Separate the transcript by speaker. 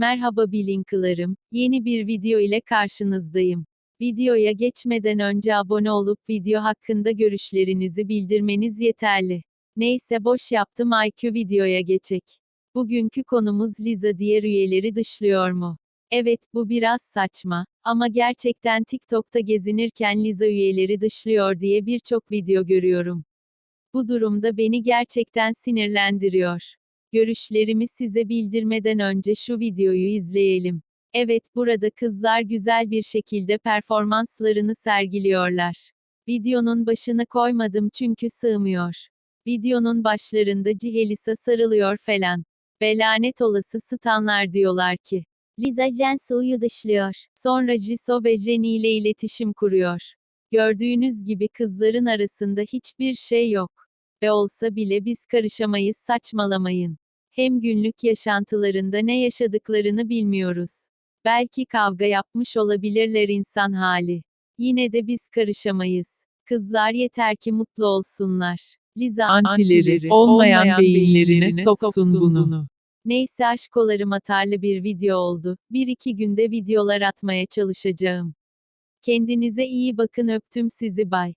Speaker 1: Merhaba Blink'larım, yeni bir video ile karşınızdayım. Videoya geçmeden önce abone olup video hakkında görüşlerinizi bildirmeniz yeterli. Neyse boş yaptım IQ videoya geçek. Bugünkü konumuz Liza diğer üyeleri dışlıyor mu? Evet, bu biraz saçma. Ama gerçekten TikTok'ta gezinirken Liza üyeleri dışlıyor diye birçok video görüyorum. Bu durumda beni gerçekten sinirlendiriyor. Görüşlerimi size bildirmeden önce şu videoyu izleyelim. Evet, burada kızlar güzel bir şekilde performanslarını sergiliyorlar. Videonun başını koymadım çünkü sığmıyor. Videonun başlarında Cihelisa sarılıyor falan. Belanet olası stanlar diyorlar ki.
Speaker 2: Liza Jensu'yu dışlıyor.
Speaker 1: Sonra Jisoo ve Jennie ile iletişim kuruyor. Gördüğünüz gibi kızların arasında hiçbir şey yok. Ve olsa bile biz karışamayız saçmalamayın. Hem günlük yaşantılarında ne yaşadıklarını bilmiyoruz. Belki kavga yapmış olabilirler insan hali. Yine de biz karışamayız. Kızlar yeter ki mutlu olsunlar. Liza
Speaker 3: antileri olmayan beyinlerine soksun bunu.
Speaker 1: Neyse aşkolarım atarlı bir video oldu. Bir iki günde videolar atmaya çalışacağım. Kendinize iyi bakın öptüm sizi bay.